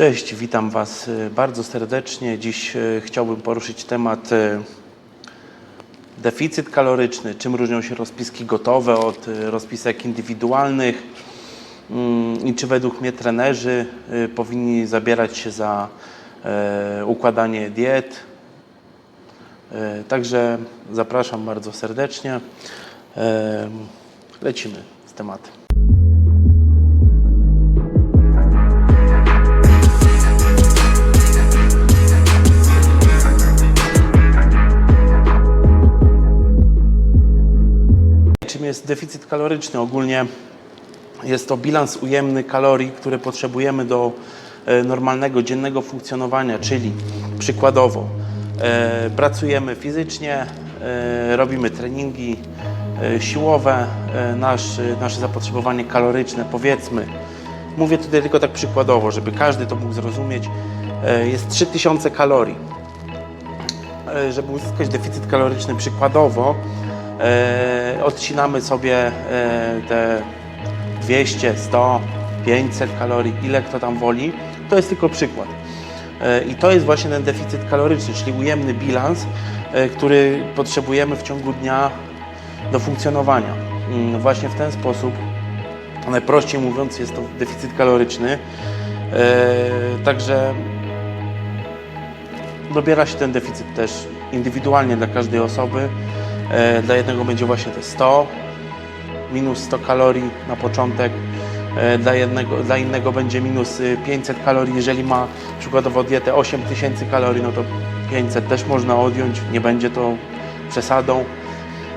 Cześć, witam Was y, bardzo serdecznie. Dziś y, chciałbym poruszyć temat y, deficyt kaloryczny. Czym różnią się rozpiski gotowe od rozpisek indywidualnych Mm, i czy według mnie trenerzy powinni zabierać się za układanie diet. Także zapraszam bardzo serdecznie. Lecimy z tematem. Czym jest deficyt kaloryczny? Ogólnie jest to bilans ujemny kalorii, które potrzebujemy do e, normalnego, dziennego funkcjonowania, czyli przykładowo e, pracujemy fizycznie, e, robimy treningi siłowe, nasz, nasze zapotrzebowanie kaloryczne, powiedzmy, mówię tutaj tylko tak przykładowo, żeby każdy to mógł zrozumieć, jest 3000 kalorii. Żeby uzyskać deficyt kaloryczny przykładowo, odcinamy sobie e, te 200, 100, 500 kalorii, ile kto tam woli. To jest tylko przykład. E, I to jest właśnie ten deficyt kaloryczny, czyli ujemny bilans, e, który potrzebujemy w ciągu dnia do funkcjonowania. Mm, Właśnie w ten sposób, najprościej mówiąc, jest to deficyt kaloryczny. E, Także dobiera się ten deficyt też indywidualnie dla każdej osoby. E, Dla jednego będzie właśnie te 100, minus 100 kalorii na początek. E, Dla, jednego, dla innego będzie minus y, 500 kalorii. Jeżeli ma przykładowo dietę 8000 kalorii, no to 500 też można odjąć, nie będzie to przesadą.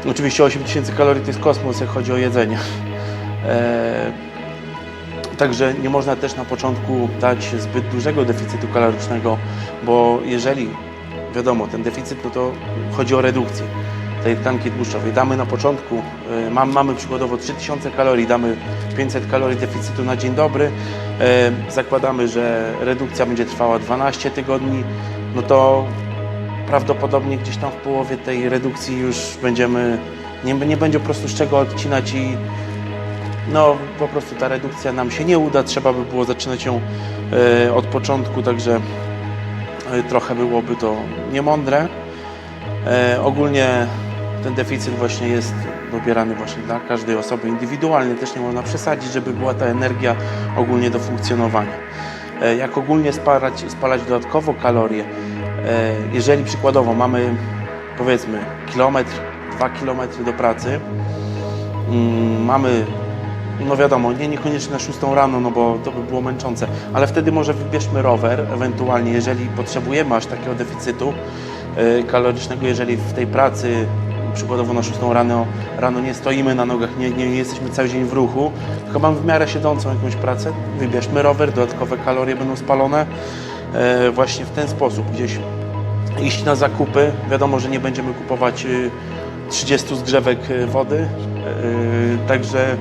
Oczywiście 8000 kalorii to jest kosmos, jak chodzi o jedzenie. E, Także nie można też na początku dać zbyt dużego deficytu kalorycznego, bo jeżeli, wiadomo, ten deficyt, no to chodzi o redukcję tej tkanki tłuszczowej. Damy na początku, y, mam, mamy przykładowo 3000 kalorii, damy 500 kalorii deficytu na dzień dobry, y, zakładamy, że redukcja będzie trwała 12 tygodni, no to prawdopodobnie gdzieś tam w połowie tej redukcji już będziemy, nie, nie będzie po prostu z czego odcinać i no po prostu ta redukcja nam się nie uda, trzeba by było zaczynać ją e, od początku, także e, trochę byłoby to niemądre. E, ogólnie ten deficyt właśnie jest dobierany właśnie dla każdej osoby indywidualnie, też nie można przesadzić, żeby była ta energia ogólnie do funkcjonowania. E, jak ogólnie spalać, spalać dodatkowo kalorie, e, jeżeli przykładowo mamy powiedzmy kilometr, dwa kilometry do pracy, mm, mamy no wiadomo, nie niekoniecznie na 6 rano, no bo to by było męczące, ale wtedy może wybierzmy rower, ewentualnie jeżeli potrzebujemy aż takiego deficytu y, kalorycznego, jeżeli w tej pracy przykładowo na 6 rano, rano nie stoimy na nogach, nie, nie jesteśmy cały dzień w ruchu, tylko mamy w miarę siedzącą jakąś pracę, wybierzmy rower, dodatkowe kalorie będą spalone e, właśnie w ten sposób, gdzieś iść na zakupy, wiadomo, że nie będziemy kupować y, 30 zgrzewek y, wody, y, także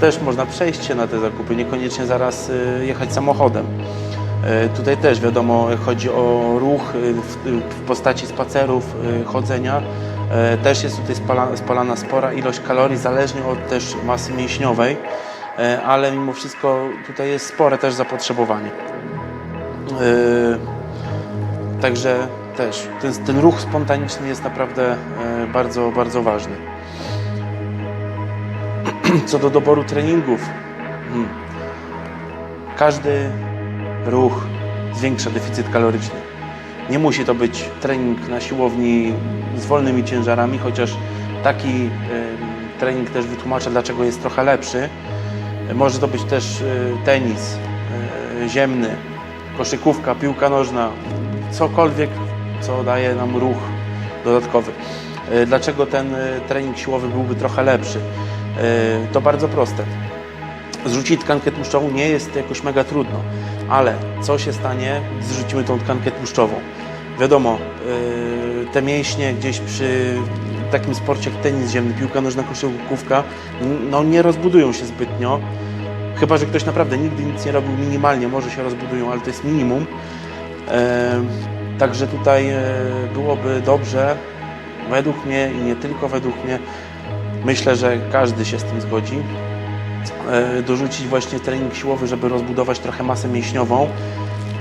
też można przejść się na te zakupy, niekoniecznie zaraz y, jechać samochodem. Y, Tutaj też wiadomo, chodzi o ruch y, w, y, postaci spacerów, y, chodzenia. Y, Też jest tutaj spala, spalana spora ilość kalorii, zależnie od też masy mięśniowej, y, ale mimo wszystko tutaj jest spore też zapotrzebowanie. Y, Także też ten, ten ruch spontaniczny jest naprawdę bardzo, bardzo ważny. Co do doboru treningów, hmm, każdy ruch zwiększa deficyt kaloryczny. Nie musi to być trening na siłowni z wolnymi ciężarami, chociaż taki trening też wytłumaczę, dlaczego jest trochę lepszy. Może to być też e, tenis e, ziemny, koszykówka, piłka nożna, cokolwiek, co daje nam ruch dodatkowy. E, Dlaczego ten trening siłowy byłby trochę lepszy? To bardzo proste. Zrzucić tkankę tłuszczową nie jest jakoś mega trudno, ale co się stanie, zrzucimy tą tkankę tłuszczową? Wiadomo, e, te mięśnie gdzieś przy takim sporcie jak tenis ziemny, piłka nożna, koszykówka, no nie rozbudują się zbytnio. Chyba, że ktoś naprawdę nigdy nic nie robił minimalnie, może się rozbudują, ale to jest minimum. E, Także tutaj e, byłoby dobrze, według mnie i nie tylko według mnie, myślę, że każdy się z tym zgodzi, dorzucić właśnie trening siłowy, żeby rozbudować trochę masę mięśniową.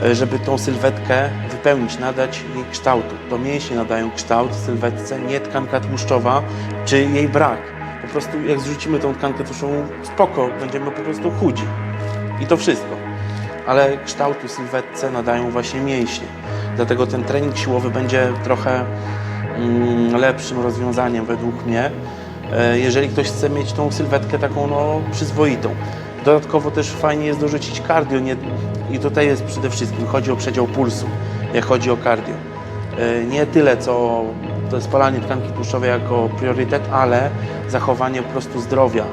e, żeby tą sylwetkę wypełnić, nadać jej kształtu. To mięśnie nadają kształt sylwetce, nie tkanka tłuszczowa czy jej brak. Po prostu jak zrzucimy tą tkankę tłuszczową, spoko, będziemy po prostu chudzi. I to wszystko. Ale kształtu sylwetce nadają właśnie mięśnie. Dlatego ten trening siłowy będzie trochę mm, lepszym rozwiązaniem według mnie, e, jeżeli ktoś chce mieć tą sylwetkę taką no, przyzwoitą. Dodatkowo też fajnie jest dorzucić cardio nie, i tutaj jest przede wszystkim, chodzi o przedział pulsu, jak chodzi o cardio. E, Nie tyle co to spalanie tkanki tłuszczowej jako priorytet, ale zachowanie po prostu zdrowia, e,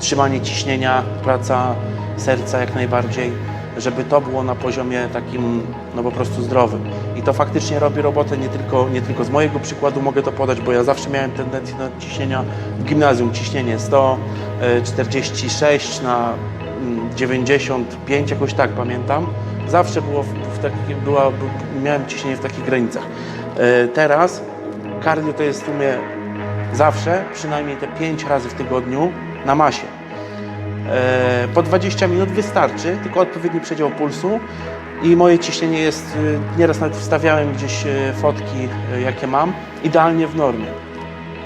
trzymanie ciśnienia, praca serca jak najbardziej, żeby to było na poziomie takim no po prostu zdrowym. I to faktycznie robi robotę nie tylko, nie tylko z mojego przykładu mogę to podać, bo ja zawsze miałem tendencję do ciśnienia w gimnazjum, ciśnienie 146 na mm, 95, jakoś tak pamiętam. Zawsze było w, w była, miałem ciśnienie w takich granicach. E, Teraz cardio to jest w sumie zawsze, przynajmniej te 5 razy w tygodniu na masie. E, Po 20 minut wystarczy, tylko odpowiedni przedział pulsu i moje ciśnienie jest, e, nieraz nawet wstawiałem gdzieś e, fotki, jakie mam, idealnie w normie.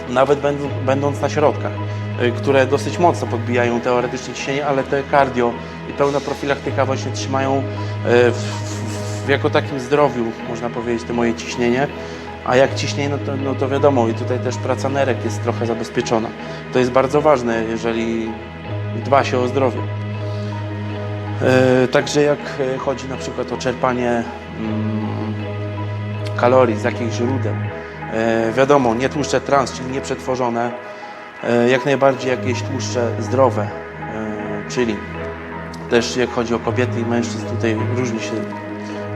Nawet będą- będąc na środkach, które dosyć mocno podbijają teoretycznie ciśnienie, ale te cardio i pełna profilaktyka właśnie trzymają w, w jako takim zdrowiu, można powiedzieć, to moje ciśnienie. A jak ciśnienie, no to, no to wiadomo, i tutaj też praca nerek jest trochę zabezpieczona. To jest bardzo ważne, jeżeli dba się o zdrowie. Także jak e, chodzi na przykład o czerpanie mm, kalorii z jakichś źródeł, e, wiadomo, nie tłuszcze trans, czyli nieprzetworzone, e, jak najbardziej jakieś tłuszcze zdrowe, czyli też jak chodzi o kobiety i mężczyzn, tutaj różni się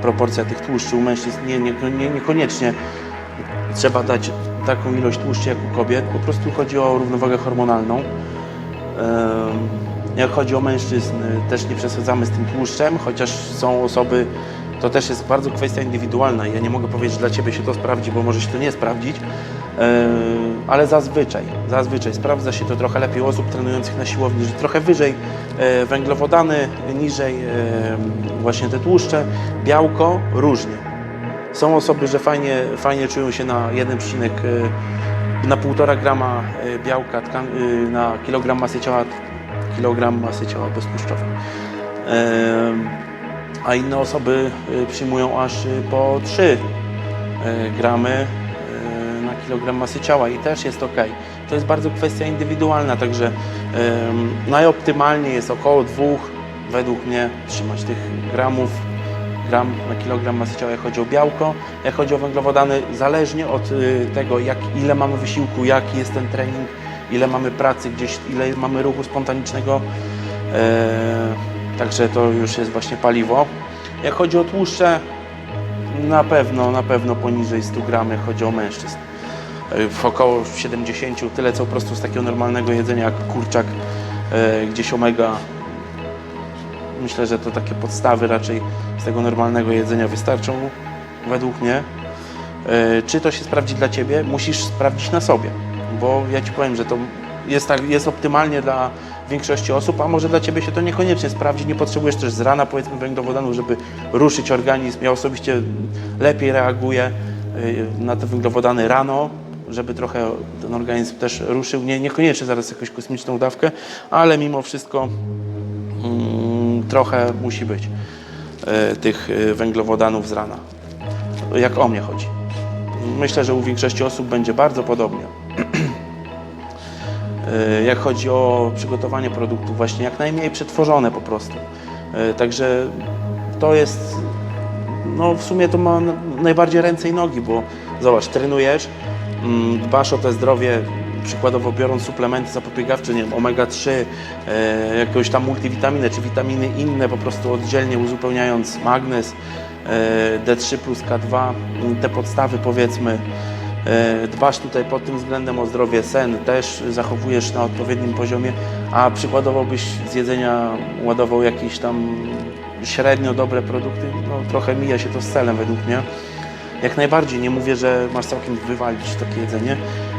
proporcja tych tłuszczy. U mężczyzn nie, nie, nie, niekoniecznie trzeba dać taką ilość tłuszczy jak u kobiet, po prostu chodzi o równowagę hormonalną. Jak chodzi o mężczyzn, też nie przesadzamy z tym tłuszczem, chociaż są osoby, to też jest bardzo kwestia indywidualna. Ja nie mogę powiedzieć, że dla Ciebie się to sprawdzi, bo może się to nie sprawdzić, ale zazwyczaj, zazwyczaj sprawdza się to trochę lepiej u osób trenujących na siłowni, że trochę wyżej e, węglowodany, niżej właśnie te tłuszcze, białko różnie. Są osoby, że fajnie, fajnie czują się na 1, y, na 1,5 grama y, białka tkan, y, na kilogram masy ciała, kilogram masy ciała beztłuszczowej. A inne osoby y, przyjmują aż po 3 y, gramy na kilogram masy ciała i też jest ok. To jest bardzo kwestia indywidualna, także najoptymalniej jest około 2 według mnie trzymać tych gramów gram na kilogram masy ciała, jak chodzi o białko, jak chodzi o węglowodany, zależnie od y, tego, jak, ile mamy wysiłku, jaki jest ten trening, ile mamy pracy gdzieś, ile mamy ruchu spontanicznego. E, także to już jest właśnie paliwo. Jak chodzi o tłuszcze, na pewno, na pewno poniżej 100 gram, jak chodzi o mężczyzn. E, W około 70, tyle co po prostu z takiego normalnego jedzenia jak kurczak, e, gdzieś omega Myślę, że to takie podstawy raczej z tego normalnego jedzenia wystarczą, według mnie. E, Czy to się sprawdzi dla Ciebie? Musisz sprawdzić na sobie, bo ja Ci powiem, że to jest, tak, jest optymalnie dla większości osób, a może dla Ciebie się to niekoniecznie sprawdzi. Nie potrzebujesz też z rana, powiedzmy, węglowodanów, żeby ruszyć organizm. Ja osobiście lepiej reaguję e, na te węglowodany rano, żeby trochę ten organizm też ruszył. Nie, niekoniecznie zaraz jakąś kosmiczną dawkę, ale mimo wszystko trochę musi być e, tych e, węglowodanów z rana. Jak o mnie chodzi. Myślę, że u większości osób będzie bardzo podobnie. E, jak chodzi o przygotowanie produktów, właśnie jak najmniej przetworzone po prostu. Także to jest, no w sumie to ma najbardziej ręce i nogi, bo zobacz, trenujesz, mm, dbasz o to zdrowie, przykładowo biorąc suplementy zapobiegawcze, nie wiem, omega-3, e, jakąś tam multivitaminę, czy witaminy inne, po prostu oddzielnie uzupełniając magnez, e, D3 plus K2, m, te podstawy powiedzmy, E, Dbasz tutaj pod tym względem o zdrowie, sen też zachowujesz na odpowiednim poziomie, a przykładowo byś z jedzenia ładował jakieś tam średnio dobre produkty, no trochę mija się to z celem według mnie. Jak najbardziej, nie mówię, że masz całkiem wywalić takie jedzenie,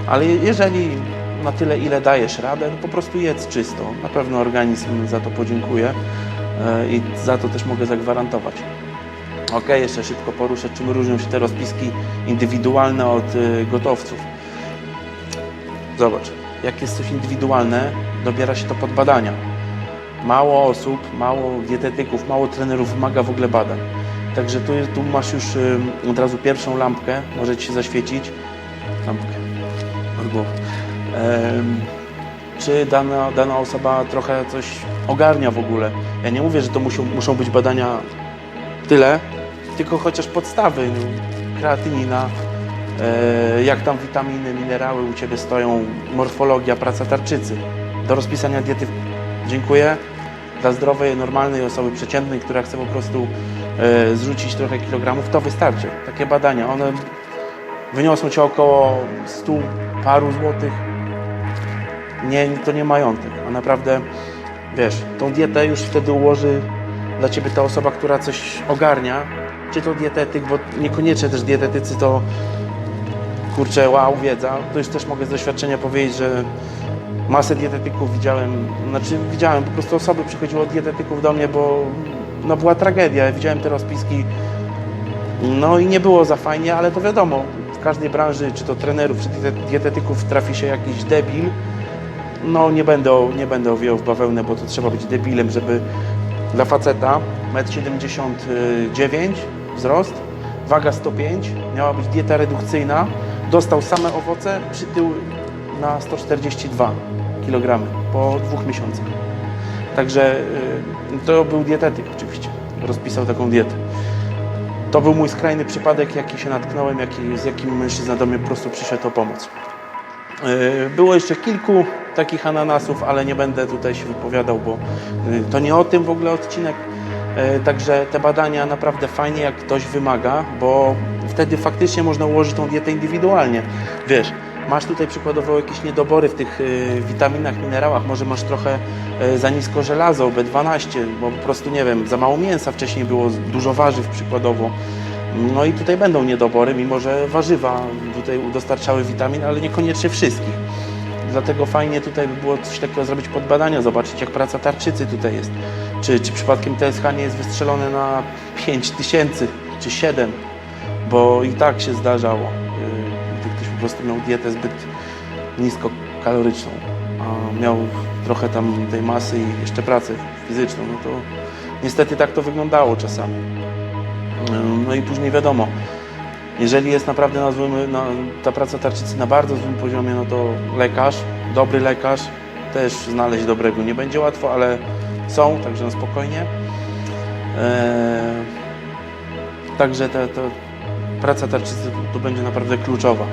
ale je- jeżeli na tyle, ile dajesz radę, no po prostu jedz czysto. Na pewno organizm za to podziękuje. e, i za to też mogę zagwarantować. Ok, jeszcze szybko poruszę, czym różnią się te rozpiski indywidualne od y, gotowców. Zobacz, jak jest coś indywidualne, dobiera się to pod badania. Mało osób, mało dietetyków, mało trenerów wymaga w ogóle badań. Także tu, tu masz już y, od razu pierwszą lampkę, może Ci się zaświecić. Em, czy dana, dana osoba trochę coś ogarnia w ogóle. Ja nie mówię, że to muszą, muszą być badania tyle, tylko chociaż podstawy, no, kreatynina, e, jak tam witaminy, minerały u Ciebie stoją, morfologia, praca tarczycy. Do rozpisania diety dziękuję. Dla zdrowej, normalnej osoby przeciętnej, która chce po prostu e, zrzucić trochę kilogramów, to wystarczy. Takie badania, one wyniosą Cię około 100 paru złotych. Nie, to nie majątek, a naprawdę, wiesz, tą dietę już wtedy ułoży dla Ciebie ta osoba, która coś ogarnia, czy to dietetyk, bo niekoniecznie też dietetycy to kurczę, wow, wiedza. To już też mogę z doświadczenia powiedzieć, że masę dietetyków widziałem, znaczy widziałem, po prostu osoby przychodziły od dietetyków do mnie, bo no była tragedia. Widziałem te rozpiski, no i nie było za fajnie, ale to wiadomo, w każdej branży, czy to trenerów, czy diete- dietetyków trafi się jakiś debil, no nie będę, nie będę owijał w bawełnę, bo to trzeba być debilem, żeby dla faceta 1,79 m wzrost, waga 105, miała być dieta redukcyjna, dostał same owoce, przytył na 142 kg po dwóch miesiącach. Także y, to był dietetyk oczywiście, rozpisał taką dietę. To był mój skrajny przypadek, jaki się natknąłem, jaki, z jakim mężczyzna do mnie po prostu przyszedł o pomoc. Yy, Było jeszcze kilku takich ananasów, ale nie będę tutaj się wypowiadał, bo yy, to nie o tym w ogóle odcinek. Yy, Także te badania naprawdę fajnie, jak ktoś wymaga, bo wtedy faktycznie można ułożyć tą dietę indywidualnie. Wiesz, masz tutaj przykładowo jakieś niedobory w tych yy, witaminach, minerałach, może masz trochę yy, za nisko żelazo, B12, bo po prostu nie wiem, za mało mięsa wcześniej było, dużo warzyw przykładowo. No i tutaj będą niedobory, mimo że warzywa tutaj dostarczały witamin, ale niekoniecznie wszystkich. Dlatego fajnie tutaj by było coś takiego zrobić pod badania, zobaczyć jak praca tarczycy tutaj jest. Czy, czy przypadkiem TSH nie jest wystrzelone na 5 tysięcy czy 7, bo i tak się zdarzało, prostu miał dietę zbyt niskokaloryczną, a miał trochę tam tej masy i jeszcze pracę fizyczną, no to niestety tak to wyglądało czasami. No i później wiadomo, jeżeli jest naprawdę na złym, na, ta praca tarczycy na bardzo złym poziomie, no to lekarz, dobry lekarz, też znaleźć dobrego nie będzie łatwo, ale są, także na spokojnie. Eee, także ta, ta praca tarczycy tu będzie naprawdę kluczowa.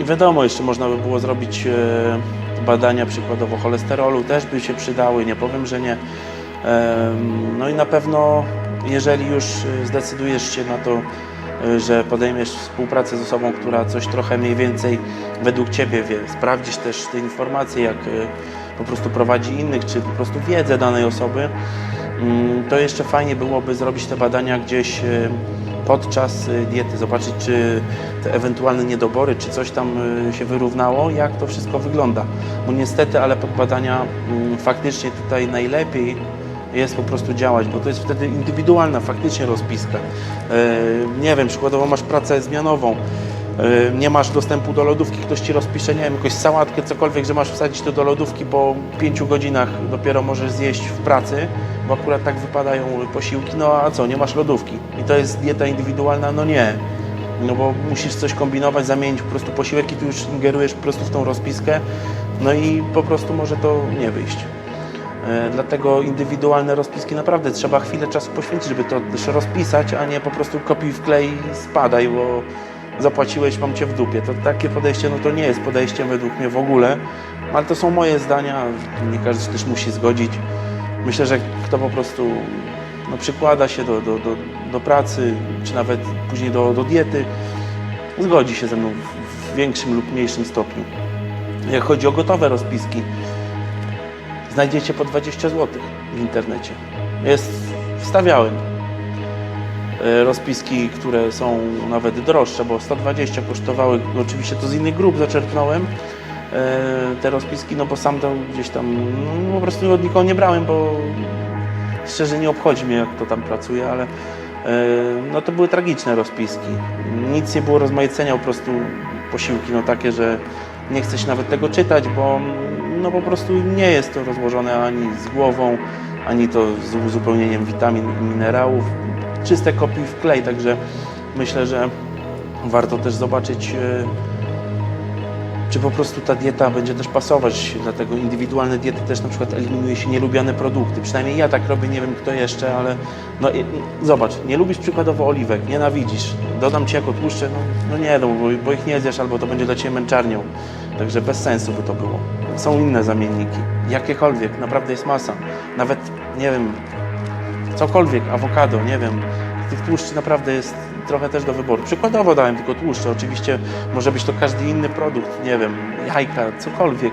I wiadomo, jeszcze można by było zrobić e, badania przykładowo cholesterolu, też by się przydały, nie powiem, że nie. No i na pewno, jeżeli już y, zdecydujesz się na to, y, że podejmiesz współpracę z osobą, która coś trochę mniej więcej według Ciebie wie, sprawdzisz też te informacje, jak po prostu prowadzi innych, czy po prostu wiedzę danej osoby, mm, to jeszcze fajnie byłoby zrobić te badania gdzieś podczas y, diety, zobaczyć, czy te ewentualne niedobory, czy coś tam y, się wyrównało, jak to wszystko wygląda. Bo niestety, ale pod badania mm, faktycznie tutaj najlepiej jest po prostu działać, bo to jest wtedy indywidualna faktycznie rozpiska. E, Nie wiem, przykładowo masz pracę zmianową, nie masz dostępu do lodówki, ktoś Ci rozpisze, nie wiem, jakąś sałatkę, cokolwiek, że masz wsadzić to do lodówki po pięciu godzinach dopiero możesz zjeść w pracy, bo akurat tak wypadają posiłki, no a co, nie masz lodówki i to jest dieta indywidualna? No nie. No bo musisz coś kombinować, zamienić po prostu posiłek i ty już ingerujesz po prostu w tą rozpiskę, no i po prostu może to nie wyjść. E, Dlatego indywidualne rozpiski naprawdę trzeba chwilę czasu poświęcić, żeby to rozpisać, a nie po prostu kopiuj wklej i spadaj, bo zapłaciłeś, mam cię w dupie. To takie podejście, no to nie jest podejściem według mnie w ogóle, ale to są moje zdania, nie każdy też musi zgodzić. Myślę, że kto po prostu no, przykłada się do, do, do, do pracy, czy nawet później do, do diety, zgodzi się ze mną w, większym lub mniejszym stopniu. Jak chodzi o gotowe rozpiski, znajdziecie po 20 zł w internecie. Jest, wstawiałem rozpiski, które są nawet droższe, bo 120 kosztowały, oczywiście to z innych grup zaczerpnąłem, te rozpiski, no bo sam to gdzieś tam no, po prostu od nikogo nie brałem, bo szczerze nie obchodzi mnie jak to tam pracuje, ale e, no to były tragiczne rozpiski. Nic nie było rozmaicenia, po prostu posiłki no takie, że nie chce się nawet tego czytać, bo no po prostu nie jest to rozłożone ani z głową, ani to z uzupełnieniem witamin i minerałów. Czyste kopii w klej, także myślę, że warto też zobaczyć e, czy po prostu ta dieta będzie też pasować, dlatego indywidualne diety też na przykład eliminuje się nielubiane produkty. Przynajmniej ja tak robię, nie wiem kto jeszcze, ale no zobacz, nie lubisz przykładowo oliwek, nienawidzisz, dodam Ci jako tłuszcze, no, no nie, no, bo, bo ich nie zjesz albo to będzie dla Ciebie męczarnią, także bez sensu by to było. Są inne zamienniki, jakiekolwiek, naprawdę jest masa, nawet, nie wiem, cokolwiek, awokado, nie wiem, tych tłuszczy naprawdę jest trochę też do wyboru. Przykładowo dałem tylko tłuszcze, oczywiście może być to każdy inny produkt, nie wiem, jajka, cokolwiek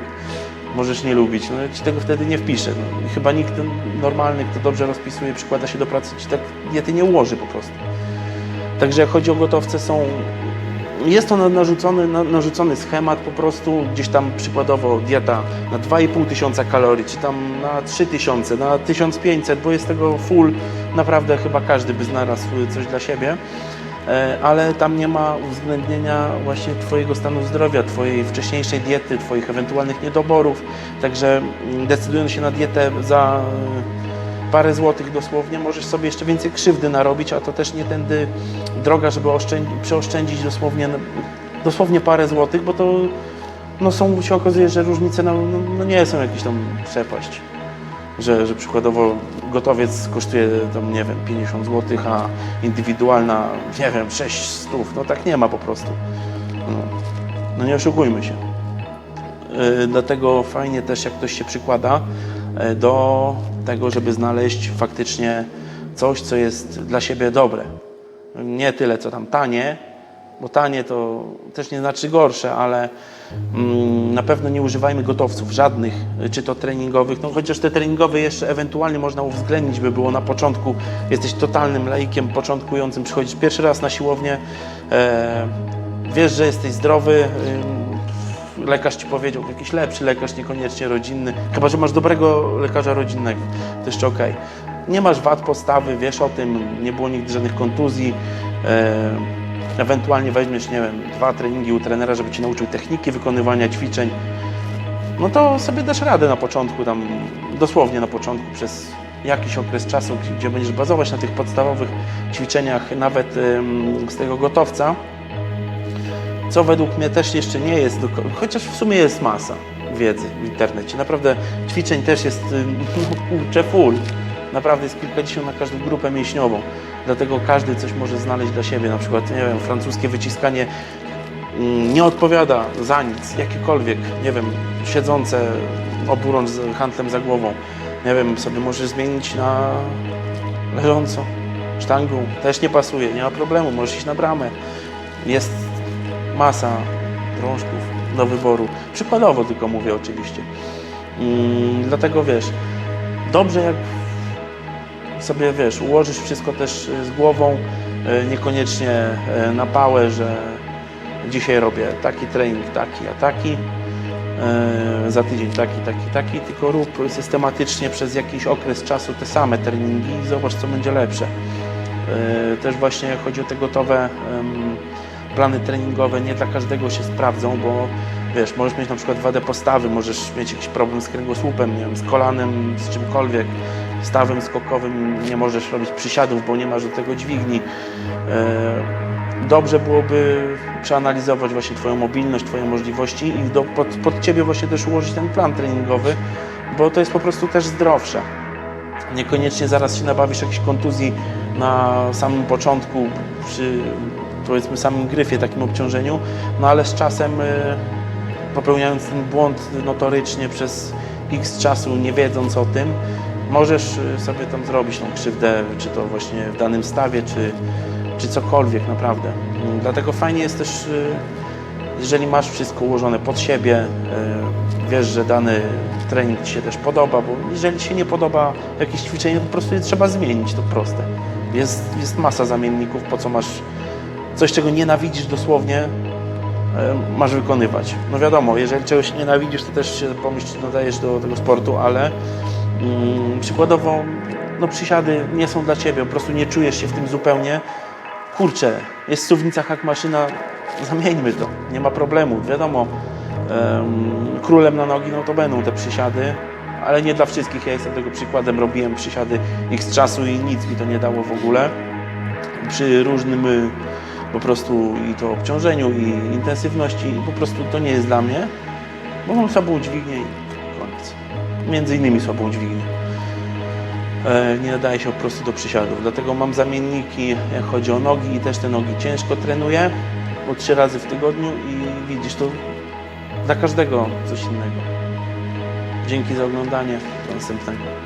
możesz nie lubić, no ci tego wtedy nie wpiszę. No, chyba nikt normalny, kto dobrze rozpisuje, przykłada się do pracy, ci tak diety nie ułoży po prostu. Także jak chodzi o gotowce, są jest to na- narzucony, na, narzucony schemat po prostu, gdzieś tam przykładowo dieta na 2,5 tysiąca kalorii, czy tam na 3000, na 1500, bo jest tego full, naprawdę chyba każdy by znalazł coś dla siebie, E, ale tam nie ma uwzględnienia właśnie Twojego stanu zdrowia, Twojej wcześniejszej diety, Twoich ewentualnych niedoborów, także mm, decydując się na dietę za parę złotych dosłownie, możesz sobie jeszcze więcej krzywdy narobić, a to też nie tędy droga, żeby oszczędzić, przeoszczędzić dosłownie, dosłownie parę złotych, bo to no są, się okazuje, że różnice no, no, no nie są jakieś tam przepaść. Że, że przykładowo gotowiec kosztuje tam, nie wiem, 50 zł, a indywidualna, nie wiem, 6 stów. No tak nie ma po prostu. No, no nie oszukujmy się. Yy, Dlatego fajnie też, jak ktoś się przykłada yy, do tego, żeby znaleźć faktycznie coś, co jest dla siebie dobre. Nie tyle, co tam tanie, bo tanie to też nie znaczy gorsze, ale mm, na pewno nie używajmy gotowców żadnych, czy to treningowych, no chociaż te treningowe jeszcze ewentualnie można uwzględnić, by było na początku, jesteś totalnym laikiem, początkującym, przychodzisz pierwszy raz na siłownię, e, wiesz, że jesteś zdrowy, ym, lekarz ci powiedział, jakiś lepszy lekarz, niekoniecznie rodzinny, chyba, że masz dobrego lekarza rodzinnego, to jeszcze okej. Nie masz wad postawy, wiesz o tym, nie było nigdy żadnych kontuzji, e, ewentualnie weźmiesz, nie wiem, dwa treningi u trenera, żeby Cię nauczył techniki wykonywania ćwiczeń, no to sobie dasz radę na początku, tam dosłownie na początku, przez jakiś okres czasu, gdzie- będziesz bazować na tych podstawowych ćwiczeniach, nawet z tego gotowca, co według mnie też jeszcze nie jest, chociaż w sumie jest masa wiedzy w internecie. Naprawdę ćwiczeń też jest, no kurczę, full. Naprawdę jest kilkadziesiąt na każdą grupę mięśniową. Dlatego każdy coś może znaleźć dla siebie. Na przykład, nie wiem, francuskie wyciskanie mm, nie odpowiada za nic, jakiekolwiek, nie wiem, siedzące oburącz z handlem za głową. Nie wiem, sobie możesz zmienić na leżąco, sztangą. Też nie pasuje, nie ma problemu, możesz iść na bramę. Jest masa drążków do wyboru. Przykładowo tylko mówię oczywiście. Mm, dlatego wiesz, dobrze jak sobie wiesz, ułożysz wszystko też y, z głową, y, niekoniecznie y, na pałę, że dzisiaj robię taki trening, taki, a taki, za tydzień taki, taki, taki, tylko rób systematycznie przez jakiś okres czasu te same treningi i zobacz, co będzie lepsze. Też właśnie chodzi o te gotowe plany treningowe, nie dla każdego się sprawdzą, bo wiesz, możesz mieć na przykład wadę postawy, możesz mieć jakiś problem z kręgosłupem, nie wiem, z kolanem, z czymkolwiek, stawem skokowym, nie możesz robić przysiadów, bo nie masz do tego dźwigni. E, Dobrze byłoby przeanalizować właśnie Twoją mobilność, Twoje możliwości i do, pod, pod Ciebie właśnie też ułożyć ten plan treningowy, bo to jest po prostu też zdrowsze. Niekoniecznie zaraz się nabawisz jakiejś kontuzji na samym początku, przy powiedzmy samym gryfie, takim obciążeniu, no ale z czasem y, popełniając ten błąd notorycznie przez x czasu, nie wiedząc o tym, możesz y, sobie tam zrobić tą krzywdę, czy to właśnie w danym stawie, czy, czy cokolwiek naprawdę. Mm, Dlatego fajnie jest też, y, jeżeli masz wszystko ułożone pod siebie, wiesz, że dany trening Ci się też podoba, bo jeżeli się nie podoba jakieś ćwiczenie, to po prostu je trzeba zmienić, to proste. Jest, jest masa zamienników, po co masz coś, czego nienawidzisz dosłownie, e, masz wykonywać. No wiadomo, jeżeli czegoś nienawidzisz, to też się pomyśl, nadajesz do tego sportu, ale mm, przykładowo no przysiady nie są dla Ciebie, po prostu nie czujesz się w tym zupełnie. Kurczę, jest suwnica hak maszyna, zamieńmy to, nie ma problemu, wiadomo. em, królem na nogi, no to będą te przysiady, ale nie dla wszystkich. Ja jestem tego przykładem, robiłem przysiady x czasu i nic mi to nie dało w ogóle. Przy różnym po prostu i to obciążeniu i intensywności po prostu to nie jest dla mnie, bo mam słabą dźwignię i koniec. Między innymi słabą dźwignię. E, Nie nadaje się po prostu do przysiadów, dlatego mam zamienniki, jak chodzi o nogi i też te nogi ciężko trenuję, po trzy razy w tygodniu i widzisz, to dla każdego coś innego. Dzięki za oglądanie, do następnego.